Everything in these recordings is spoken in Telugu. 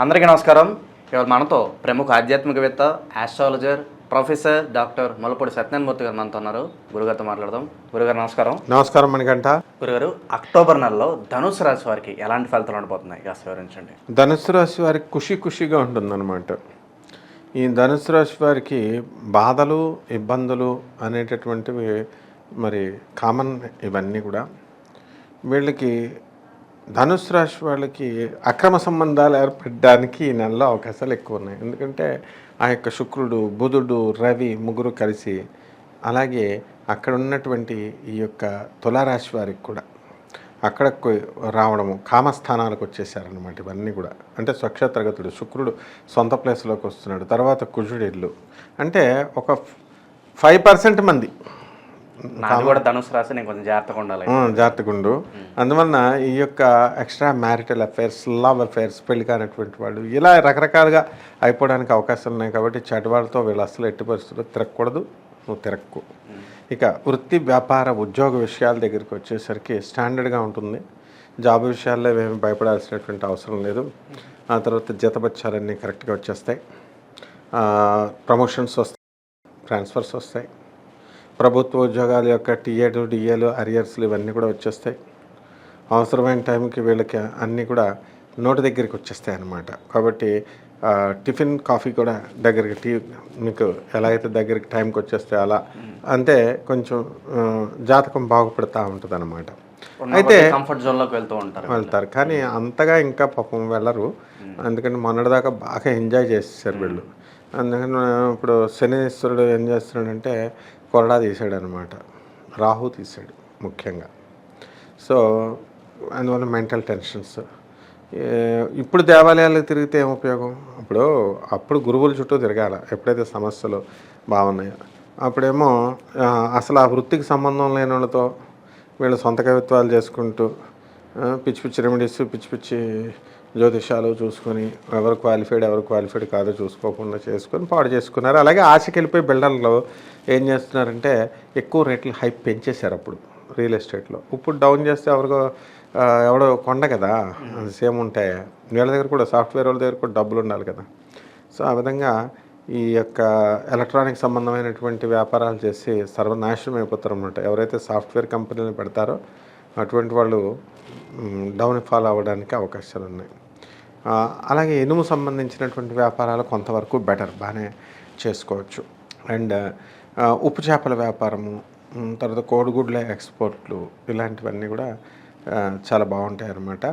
అందరికీ నమస్కారం. ఇవాళ మనతో ప్రముఖ ఆధ్యాత్మికవేత్త astrologer professor doctor Malapudi Satyanarayanamurthy garu మనతో ఉన్నారు. గురుగారితో మాట్లాడదాం. గురుగారు నమస్కారం. నమస్కారం మణికంఠ. గురుగారు అక్టోబర్ నెలలో ధనుసు రాశి వారికి ఎలాంటి ఫలితాలు ఉండబోతున్నాయి? కాస్త వివరించండి. ధనుసు రాశి వారికి ఖుషి ఖుషిగా ఉంటుందన్నమాట. ఈ ధనుసు రాశి వారికి బాధలు ఇబ్బందులు అనేటటువంటివి మరి కామన్ ఇవన్నీ కూడా. వీళ్ళకి ధనుసు రాశి వాళ్ళకి అక్రమ సంబంధాలు ఏర్పడడానికి ఈ నెలలో అవకాశాలు ఎక్కువ ఉన్నాయి. ఎందుకంటే ఆ యొక్క శుక్రుడు బుధుడు రవి ముగ్గురు కలిసి అలాగే అక్కడ ఉన్నటువంటి ఈ యొక్క తులారాశి వారికి కూడా అక్కడ రావడము కామస్థానాలకు వచ్చేసారనమాట ఇవన్నీ కూడా. అంటే స్వక్షేత్రగతుడు శుక్రుడు సొంత ప్లేస్లోకి వస్తున్నాడు తర్వాత కుజుడు ఇల్లు అంటే ఒక ఫైవ్ పర్సెంట్ మంది నాకు కూడా ధనుసు రాశి నేను కొంచెం జాగ్రత్తగా ఉండాలి. జాగ్రత్తగా ఉండు అందువలన ఈ యొక్క extra marital affairs love affairs పెళ్ళి కానటువంటి వాళ్ళు ఇలా రకరకాలుగా అయిపోవడానికి అవకాశాలు ఉన్నాయి కాబట్టి చెడ్డవాళ్ళతో వీళ్ళు అసలు ఎట్టి పరిస్థితుల్లో తిరగకూడదు. నువ్వు తిరగకు ఇక వృత్తి వ్యాపార ఉద్యోగ విషయాల దగ్గరికి వచ్చేసరికి స్టాండర్డ్గా ఉంటుంది. జాబ్ విషయాల్లో ఏమి భయపడాల్సినటువంటి అవసరం లేదు. ఆ తర్వాత జీతబత్యాలన్నీ కరెక్ట్గా వచ్చేస్తాయి. ప్రమోషన్స్ వస్తాయి. ట్రాన్స్ఫర్స్ వస్తాయి. ప్రభుత్వ ఉద్యోగాల యొక్క టీఏలు డిఏలు అరియర్స్లు ఇవన్నీ కూడా వచ్చేస్తాయి. అవసరమైన టైంకి వీళ్ళకి అన్నీ కూడా నోటి దగ్గరికి వచ్చేస్తాయి అన్నమాట. కాబట్టి టిఫిన్ కాఫీ కూడా దగ్గరికి టీ మీకు ఎలా అయితే దగ్గరికి టైంకి వచ్చేస్తే అలా. అంటే కొంచెం జాతకం బాగుపడుతూ ఉంటుంది అనమాట అయితే కంఫర్ట్ జోన్లోకి వెళ్తూ ఉంటారు వెళ్తారు. కానీ అంతగా ఇంకా పాపం వెళ్ళరు. ఎందుకంటే మొన్నటిదాకా బాగా ఎంజాయ్ చేసేసారు వీళ్ళు. అందుకని ఇప్పుడు శనీశ్వరుడు ఏం చేస్తున్నాడంటే కొరడా తీసాడు అనమాట రాహు తీసాడు ముఖ్యంగా. సో అందువల్ల మెంటల్ టెన్షన్స్. ఇప్పుడు దేవాలయాలు తిరిగితే ఏం ఉపయోగం? అప్పుడు అప్పుడు గురువుల చుట్టూ తిరగాల. ఎప్పుడైతే సమస్యలు బాగున్నాయో. అప్పుడేమో అసలు ఆ వృత్తికి సంబంధం లేని వాళ్ళతో వీళ్ళు సొంత కవిత్వాలు చేసుకుంటూ పిచ్చి పిచ్చి రెమెడీస్ పిచ్చి పిచ్చి జ్యోతిషాలు చూసుకొని ఎవరు క్వాలిఫైడ్ ఎవరు క్వాలిఫైడ్ కాదో చూసుకోకుండా చేసుకొని పాడు చేసుకున్నారు. అలాగే ఆశకి వెళ్ళిపోయి బిల్డర్లు ఏం చేస్తున్నారంటే ఎక్కువ రేట్లు హైప్ పెంచేశారు అప్పుడు రియల్ ఎస్టేట్లో. ఇప్పుడు డౌన్ చేస్తే ఎవరికో ఎవడో కొండ కదా సేమ్ ఉంటాయి వీళ్ళ దగ్గర కూడా సాఫ్ట్వేర్ వాళ్ళ దగ్గర కూడా డబ్బులు ఉండాలి కదా. సో ఆ విధంగా ఈ యొక్క ఎలక్ట్రానిక్ సంబంధమైనటువంటి వ్యాపారాలు చేసి సర్వనాశనం అయిపోతారు అన్నమాట ఎవరైతే సాఫ్ట్వేర్ కంపెనీలు పెడతారో అటువంటి వాళ్ళు డౌన్ ఫాల్ అవ్వడానికి అవకాశాలు ఉన్నాయి అలాగే ఇనుము సంబంధించినటువంటి వ్యాపారాలు కొంతవరకు బెటర్ బాగానే చేసుకోవచ్చు. అండ్ ఉప్పు చేపల వ్యాపారము తర్వాత కోడిగుడ్ల ఎక్స్పోర్ట్లు ఇలాంటివన్నీ కూడా చాలా బాగుంటాయి అన్నమాట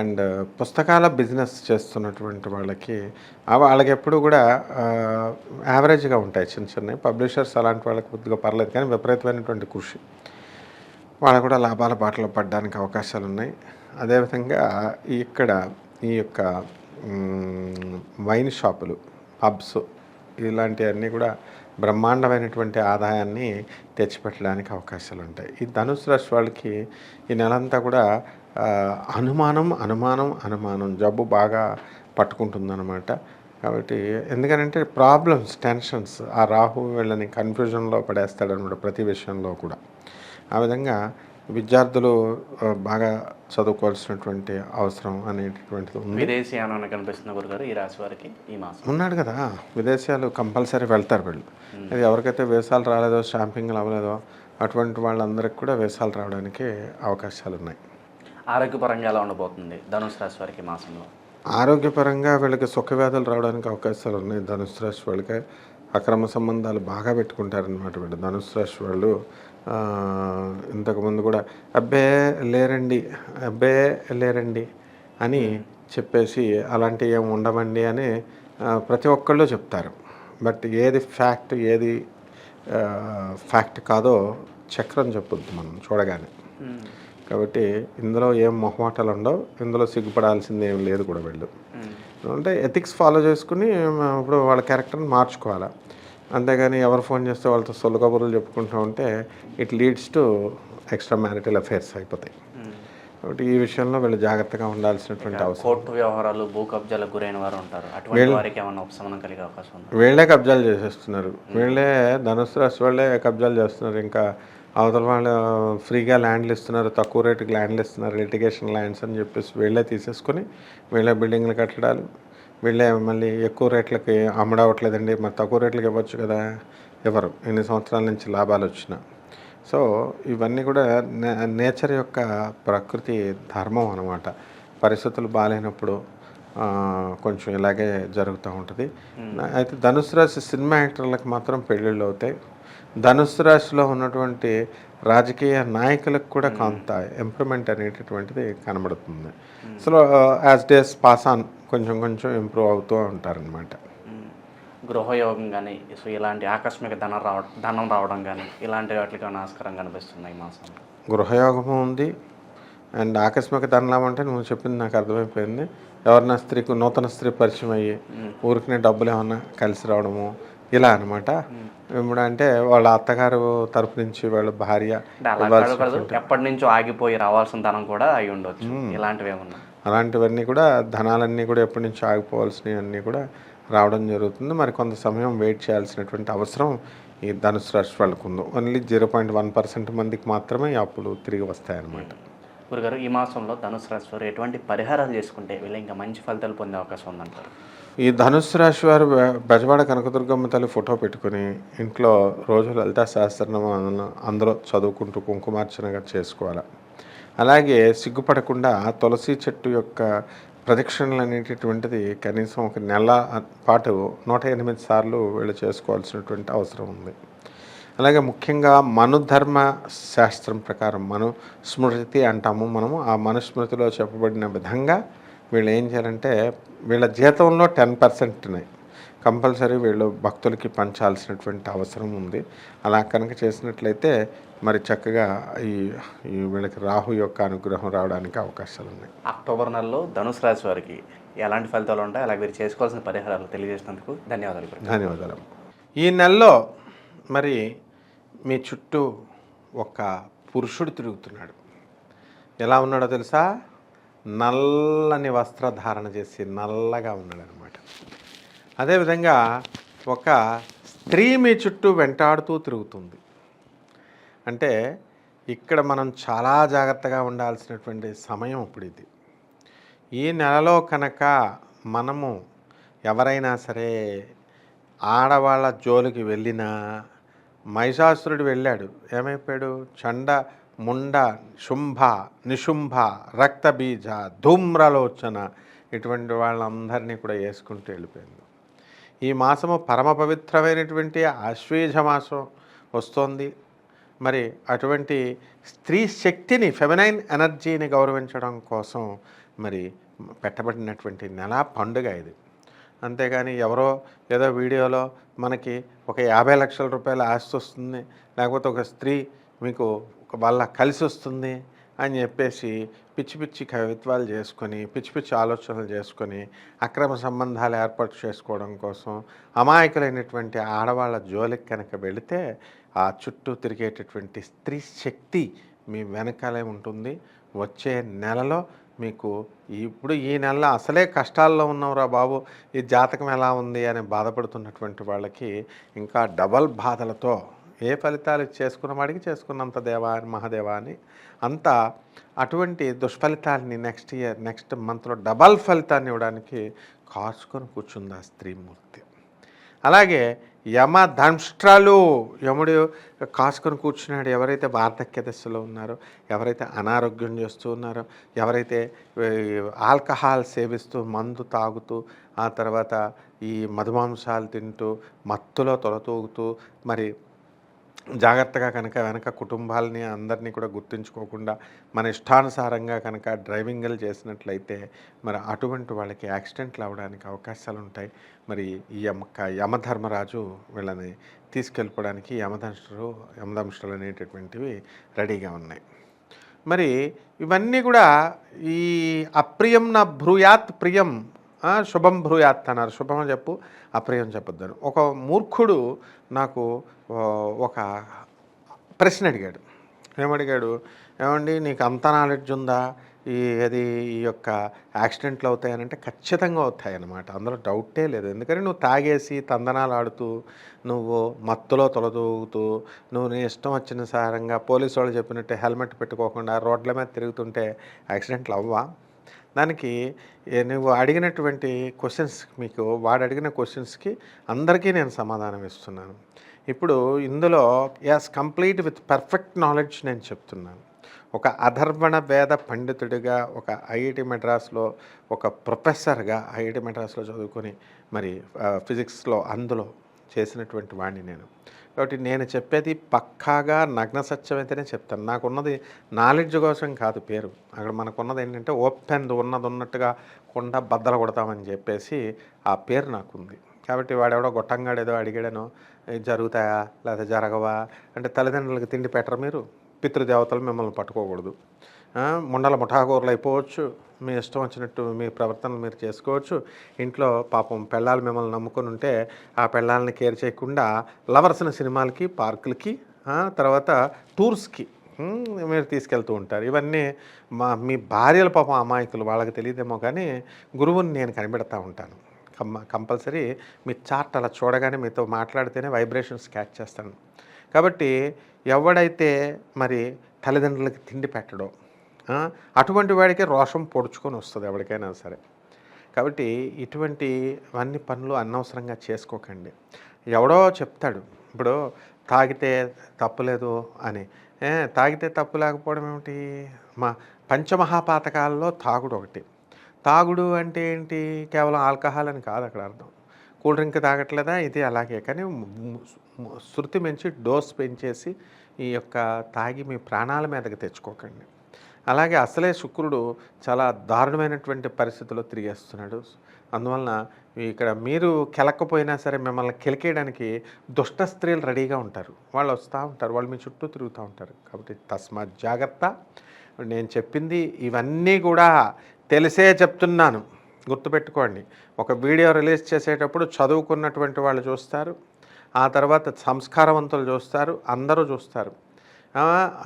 అండ్ పుస్తకాల బిజినెస్ చేస్తున్నటువంటి వాళ్ళకి వాళ్ళకి ఎప్పుడు కూడా యావరేజ్గా ఉంటాయి చిన్న చిన్నవి. పబ్లిషర్స్ అలాంటి వాళ్ళకి కొద్దిగా పర్లేదు కానీ విపరీతమైనటువంటి కృషి. వాళ్ళు కూడా లాభాల బాటలో పడడానికి అవకాశాలు ఉన్నాయి అదేవిధంగా ఇక్కడ ఈ యొక్క వైన్ షాపులు పబ్స్ ఇలాంటివన్నీ కూడా బ్రహ్మాండమైనటువంటి ఆదాయాన్ని తెచ్చిపెట్టడానికి అవకాశాలు ఉంటాయి ఈ ధనుసు రాశి వాళ్ళకి ఈ నెలంతా కూడా అనుమానం అనుమానం అనుమానం జబ్బు బాగా పట్టుకుంటుందన్నమాట. కాబట్టి ఎందుకనంటే ప్రాబ్లమ్స్ టెన్షన్స్ ఆ రాహు వీళ్ళని కన్ఫ్యూజన్లో పడేస్తాడనమాట ప్రతి విషయంలో కూడా. ఆ విధంగా విద్యార్థులు బాగా చదువుకోవాల్సినటువంటి అవసరం అనేటటువంటిది ఉంది. విదేశీ యానం కనిపిస్తున్న గురుగారు ఈ రాశి వారికి ఈ మాసం. ఉన్నాడు కదా. విదేశాలు కంపల్సరీ వెళ్తారు వీళ్ళు. అది ఎవరికైతే వేసాలు రాలేదో షాంపింగ్లు అవ్వలేదో అటువంటి వాళ్ళందరికీ కూడా వేసాలు రావడానికి అవకాశాలు ఉన్నాయి. ఆరోగ్యపరంగా ఎలా ఉండబోతుంది ధనుసు రాశి వారికి మాసంలో? ఆరోగ్యపరంగా వీళ్ళకి సుఖవ్యాధులు రావడానికి అవకాశాలు ఉన్నాయి. ధనుసు రాశి వాళ్ళకి అక్రమ సంబంధాలు బాగా పెట్టుకుంటారనమాట వీళ్ళు. ధనుసు రాశి వాళ్ళు ఇంతకుముందు కూడా అబ్బే లేరండి అబ్బే లేరండి అని చెప్పేసి అలాంటివి ఏమి ఉండవండి అని ప్రతి ఒక్కళ్ళు చెప్తారు. బట్ ఏది ఫ్యాక్ట్ ఏది ఫ్యాక్ట్ కాదో చక్రం చెప్పొద్దు మనం చూడగానే. కాబట్టి ఇందులో ఏం మొహమాటాలు ఉండవు ఇందులో సిగ్గుపడాల్సింది ఏం లేదు కూడా వీళ్ళు. అంటే ఎథిక్స్ ఫాలో చేసుకుని ఇప్పుడు వాళ్ళ క్యారెక్టర్ని మార్చుకోవాలి. అంతేగాని ఎవరు ఫోన్ చేస్తే వాళ్ళతో సొల్లు కబుర్లు చెప్పుకుంటూ ఉంటే it leads to extra marital affairs అయిపోతాయి. కాబట్టి ఈ విషయంలో వీళ్ళు జాగ్రత్తగా ఉండాల్సినటువంటి అవసరం. కోర్టు వ్యవహారాలు భూ కబ్జాలకు గురైన వారు ఉంటారు. అటువంటి వారికి ఏమైనా ఉపశమనం కలిగే అవకాశం ఉంది? వీళ్ళే కబ్జాలు చేసేస్తున్నారు. వీళ్ళే ధనుసు రాశి వాళ్ళే కబ్జాలు చేస్తున్నారు. ఇంకా అవతల వాళ్ళు ఫ్రీగా ల్యాండ్లు ఇస్తున్నారు తక్కువ రేటుకి ల్యాండ్లు ఇస్తున్నారు లిటిగేషన్ ల్యాండ్స్ అని చెప్పేసి వీళ్ళే తీసేసుకొని వీళ్ళే బిల్డింగ్లు కట్టడాలు. వీళ్ళే మళ్ళీ ఎక్కువ రేట్లకి అమ్మడవట్లేదండి మరి తక్కువ రేట్లకి ఇవ్వచ్చు కదా? ఎవరు ఎన్ని సంవత్సరాల నుంచి లాభాలు వచ్చినా. సో ఇవన్నీ కూడా నేచర్ యొక్క ప్రకృతి ధర్మం అనమాట పరిస్థితులు బాగాలేనప్పుడు కొంచెం ఇలాగే జరుగుతూ ఉంటుంది. అయితే ధనుసు రాశి సినిమా యాక్టర్లకు మాత్రం పెళ్ళిళ్ళు అవుతాయి. ధనుసు రాశిలో ఉన్నటువంటి రాజకీయ నాయకులకు కూడా కొంత ఇంప్రూవ్మెంట్ అనేటటువంటిది కనబడుతుంది. So as days pass on కొంచెం కొంచెం ఇంప్రూవ్ అవుతూ ఉంటారనమాట. గృహయోగం కానీ సో ఇలాంటి ఆకస్మిక ధనం రావడం ధనం రావడం కానీ ఇలాంటి వాటికి ఆస్కారం కనిపిస్తున్నాయి ఈ మాసంలో గృహయోగము ఉంది. అండ్ ఆకస్మిక ధనలాభం అంటే నువ్వు చెప్పింది నాకు అర్థమైపోయింది. ఎవరన్నా స్త్రీకు నూతన స్త్రీ పరిచయం అయ్యి ఊరికినే డబ్బులు ఏమన్నా కలిసి రావడము ఇలా అనమాట ఇప్పుడు అంటే వాళ్ళ అత్తగారు తరపు నుంచి వాళ్ళ భార్య ఎప్పటి నుంచో ఆగిపోయి రావాల్సిన ధనం కూడా అయి ఉండొచ్చు. ఇలాంటివి ఏమన్నా? అలాంటివన్నీ కూడా ధనాలన్నీ కూడా ఎప్పటి నుంచి ఆగిపోవాల్సినవి అన్నీ కూడా రావడం జరుగుతుంది. మరి కొంత సమయం వెయిట్ చేయాల్సినటువంటి అవసరం ఈ ధనుసు రాశి వాళ్ళకు ఉంది. Only zero point one percent మందికి మాత్రమే ఈ అప్పులు తిరిగి వస్తాయన్నమాట. గురుగారు ఈ మాసంలో ధనుసు రాశి వారు ఎటువంటి పరిహారాలు చేసుకుంటే వీళ్ళు ఇంకా మంచి ఫలితాలు పొందే అవకాశం ఉందంటారు? ఈ ధనుస్సు రాశి వారు బెజవాడ కనకదుర్గమ్మ తల్లి ఫోటో పెట్టుకుని ఇంట్లో రోజు లలితా సహస్రనామం అందులో చదువుకుంటూ కుంకుమార్చనగా చేసుకోవాలి. అలాగే సిగ్గుపడకుండా తులసి చెట్టు యొక్క ప్రదక్షిణలు అనేటటువంటిది కనీసం ఒక నెల పాటు నూట ఎనిమిది సార్లు వీళ్ళు చేసుకోవాల్సినటువంటి అవసరం ఉంది. అలాగే ముఖ్యంగా మనుధర్మ శాస్త్రం ప్రకారం మను స్మృతి అంటాము మనము. ఆ మనుస్మృతిలో చెప్పబడిన విధంగా వీళ్ళు ఏం చేయాలంటే వీళ్ళ జీతంలో టెన్ పర్సెంట్ని కంపల్సరీ వీళ్ళు భక్తులకి పంచాల్సినటువంటి అవసరం ఉంది. అలా కనుక చేసినట్లయితే మరి చక్కగా ఈ వీళ్ళకి రాహు యొక్క అనుగ్రహం రావడానికి అవకాశాలు ఉన్నాయి. అక్టోబర్ నెలలో ధనుసు రాశి వారికి ఎలాంటి ఫలితాలు ఉంటాయి? అలాగే వీరు చేసుకోవాల్సిన పరిహారాలు తెలియజేసినందుకు ధన్యవాదాలు. ధన్యవాదాలు. ఈ నెలలో మరి మీ చుట్టూ ఒక పురుషుడు తిరుగుతున్నాడు. ఎలా ఉన్నాడో తెలుసా? నల్లని వస్త్రధారణ చేసి నల్లగా ఉన్నాడు అనమాట అదేవిధంగా ఒక స్త్రీ మీ చుట్టూ వెంటాడుతూ తిరుగుతుంది. అంటే ఇక్కడ మనం చాలా జాగ్రత్తగా ఉండాల్సినటువంటి సమయం ఇప్పుడు ఇది ఈ నెలలో కనుక మనము ఎవరైనా సరే ఆడవాళ్ళ జోలికి వెళ్ళినా మహిషాసురుడు వెళ్ళాడు. ఏమైపోయాడు? చండ ముండ శుంభ నిశుంభ రక్తబీజ ధూమ్రలోచన ఇటువంటి వాళ్ళందరినీ కూడా వేసుకుంటూ వెళ్ళిపోయింది. ఈ మాసము పరమ పవిత్రమైనటువంటి ఆశ్వేజ మాసం వస్తోంది. మరి అటువంటి స్త్రీ శక్తిని ఫెమినైన్ ఎనర్జీని గౌరవించడం కోసం మరి పెట్టబడినటువంటి నెల పండుగ ఇది. అంతేగాని ఎవరో ఏదో వీడియోలో మనకి ఒక యాభై లక్షల రూపాయల ఆస్తి వస్తుంది లేకపోతే ఒక స్త్రీ మీకు వాళ్ళ కలిసి వస్తుంది అని చెప్పేసి పిచ్చి పిచ్చి కవిత్వాలు చేసుకొని పిచ్చి పిచ్చి ఆలోచనలు చేసుకొని అక్రమ సంబంధాలు ఏర్పాటు చేసుకోవడం కోసం అమాయకులైనటువంటి ఆడవాళ్ళ జోలికి కనుక వెళితే ఆ చుట్టూ తిరిగేటటువంటి స్త్రీ శక్తి మీ వెనకాలే ఉంటుంది. వచ్చే నెలలో మీకు ఇప్పుడు ఈ నెలలో అసలే కష్టాల్లో ఉన్నావురా బాబు ఈ జాతకం ఎలా ఉంది అని బాధపడుతున్నటువంటి వాళ్ళకి ఇంకా డబల్ బాధలతో ఏ ఫలితాలు చేసుకున్న వాడికి చేసుకున్నంత దేవా అని మహాదేవా అని. అంత అటువంటి దుష్ఫలితాలని నెక్స్ట్ ఇయర్ నెక్స్ట్ మంత్లో డబల్ ఫలితాన్ని ఇవ్వడానికి కాచుకొని కూర్చుంది ఆ స్త్రీమూర్తి. అలాగే యమ దంష్ట్రాలు యముడు కాసుకొని కూర్చున్నాడు. ఎవరైతే వార్ధక్య దశలో ఉన్నారో ఎవరైతే అనారోగ్యం చేస్తూ ఉన్నారో ఎవరైతే ఆల్కహాల్ సేవిస్తూ మందు తాగుతూ ఆ తర్వాత ఈ మధుమాంసాలు తింటూ మత్తులో తొలతూగుతూ మరి జాగ్రత్తగా కనుక వెనక కుటుంబాలని అందరినీ కూడా గుర్తుంచుకోకుండా మన ఇష్టానుసారంగా కనుక డ్రైవింగ్లు చేసినట్లయితే మరి అటువంటి వాళ్ళకి యాక్సిడెంట్లు అవడానికి అవకాశాలు ఉంటాయి మరి ఈ యమక యమధర్మరాజు వీళ్ళని తీసుకెళ్ళిపోవడానికి యమధంసులు యమధంసులు అనేటటువంటివి రెడీగా ఉన్నాయి. మరి ఇవన్నీ కూడా ఈ అప్రియం నా భ్రూయాత్ ప్రియం శుభం భ్రూయాత్ అన్నారు. శుభం అని చెప్పు అప్రియం చెప్పొద్దని ఒక మూర్ఖుడు నాకు ఒక ప్రశ్న అడిగాడు. ఏమడిగాడు? ఏమండి నీకు అంత నాలెడ్జ్ ఉందా? ఈ అది ఈ యొక్క యాక్సిడెంట్లు అవుతాయనంటే ఖచ్చితంగా అవుతాయన్నమాట. అందులో డౌటే లేదు. ఎందుకంటే నువ్వు తాగేసి తందనాలు ఆడుతూ నువ్వు మత్తులో తొలదూగుతూ నువ్వు నీ ఇష్టం వచ్చిన సారంగా పోలీసు వాళ్ళు చెప్పినట్టు హెల్మెట్ పెట్టుకోకుండా రోడ్ల మీద తిరుగుతుంటే యాక్సిడెంట్లు అవ్వా దానికి నువ్వు అడిగినటువంటి క్వశ్చన్స్ మీకు వాడు అడిగిన క్వశ్చన్స్కి అందరికీ నేను సమాధానం ఇస్తున్నాను. ఇప్పుడు ఇందులో as complete with perfect knowledge నేను చెప్తున్నాను. ఒక అధర్వణ వేద పండితుడిగా ఒక ఐఐటి మెడ్రాస్లో ఒక ప్రొఫెసర్గా ఐఐటి మెడ్రాస్లో చదువుకొని మరి ఫిజిక్స్లో అందులో చేసినటువంటి వాడిని నేను. కాబట్టి నేను చెప్పేది పక్కాగా నగ్న సత్యమైతేనే చెప్తాను. నాకున్నది నాలెడ్జ్ కోసం కాదు పేరు. అక్కడ మనకున్నది ఏంటంటే ఓపెన్ ఉన్నది ఉన్నట్టుగా కొండ బద్దలు కొడతామని చెప్పేసి ఆ పేరు నాకుంది. కాబట్టి వాడెవడో గొట్టంగాడేదో అడిగాడనో జరుగుతాయా? లేదా జరగవా? అంటే తల్లిదండ్రులకు తిండి పెట్టరు మీరు? పితృదేవతలు మిమ్మల్ని పట్టుకోకూడదు. ముండల ముఠాకూరలు అయిపోవచ్చు. మీ ఇష్టం వచ్చినట్టు మీ ప్రవర్తనలు మీరు చేసుకోవచ్చు. ఇంట్లో పాపం పెళ్ళాలు మిమ్మల్ని నమ్ముకొని ఉంటే ఆ పెళ్ళాలని కేర్ చేయకుండా లవర్సిన సినిమాలకి పార్కులకి తర్వాత టూర్స్కి మీరు తీసుకెళ్తూ ఉంటారు. ఇవన్నీ మా మీ భార్యల పాపం అమాయకులు వాళ్ళకి తెలియదేమో కానీ గురువుని నేను కనిపెడతా ఉంటాను. కమ్మ కంపల్సరీ మీ చార్ట్ అలా చూడగానే మీతో మాట్లాడితేనే వైబ్రేషన్స్ క్యాచ్ చేస్తాను. కాబట్టి ఎవడైతే మరి తల్లిదండ్రులకి తిండి పెట్టడో అటువంటి వాడికి రోషం పొడుచుకొని వస్తుంది ఎవరికైనా సరే. కాబట్టి ఇటువంటి అన్ని పనులు అనవసరంగా చేసుకోకండి. ఎవడో చెప్తాడు ఇప్పుడు తాగితే తప్పులేదు అని. తాగితే తప్పు లేకపోవడం ఏమిటి? మా పంచమహాపాతకాలలో తాగుడు ఒకటి. తాగుడు అంటే ఏంటి? కేవలం ఆల్కహాల్ అని కాదు అక్కడ అర్థం. కూల్ డ్రింక్ తాగట్లేదా? ఇది అలాగే. కానీ శృతి పెంచి డోస్ పెంచేసి ఈ యొక్క తాగి మీ ప్రాణాల మీదకి తెచ్చుకోకండి. అలాగే అసలే శుక్రుడు చాలా దారుణమైనటువంటి పరిస్థితుల్లో తిరిగేస్తున్నాడు. అందువలన ఇక్కడ మీరు కెలక్కపోయినా సరే మిమ్మల్ని కెలికేయడానికి దుష్ట స్త్రీలు రెడీగా ఉంటారు. వాళ్ళు వస్తూ ఉంటారు. వాళ్ళు మీ చుట్టూ తిరుగుతూ ఉంటారు. కాబట్టి తస్మాత్ జాగ్రత్త. నేను చెప్పింది ఇవన్నీ కూడా తెలిసే చెప్తున్నాను. గుర్తుపెట్టుకోండి. ఒక వీడియో రిలీజ్ చేసేటప్పుడు చదువుకున్నటువంటి వాళ్ళు చూస్తారు. ఆ తర్వాత సంస్కారవంతులు చూస్తారు అందరూ చూస్తారు.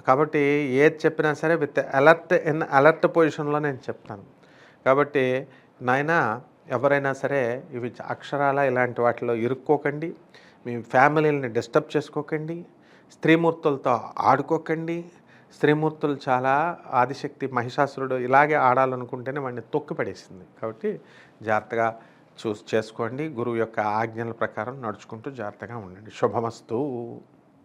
కాబట్టి ఏది చెప్పినా సరే విత్ అలర్ట్ ఇన్ అలర్ట్ పొజిషన్లో నేను చెప్తాను. కాబట్టి నాయన ఎవరైనా సరే ఇవి అక్షరాల ఇలాంటి వాటిలో ఇరుక్కోకండి. మీ ఫ్యామిలీని డిస్టర్బ్ చేసుకోకండి. స్త్రీమూర్తులతో ఆడుకోకండి. స్త్రీమూర్తులు చాలా ఆదిశక్తి మహిషాసురుడు ఇలాగే ఆడాలనుకుంటేనే వాడిని తొక్కి పడేసింది కాబట్టి జాగ్రత్తగా చూస్ చేసుకోండి. గురువు యొక్క ఆజ్ఞల ప్రకారం నడుచుకుంటూ జాగ్రత్తగా ఉండండి. శుభమస్తు.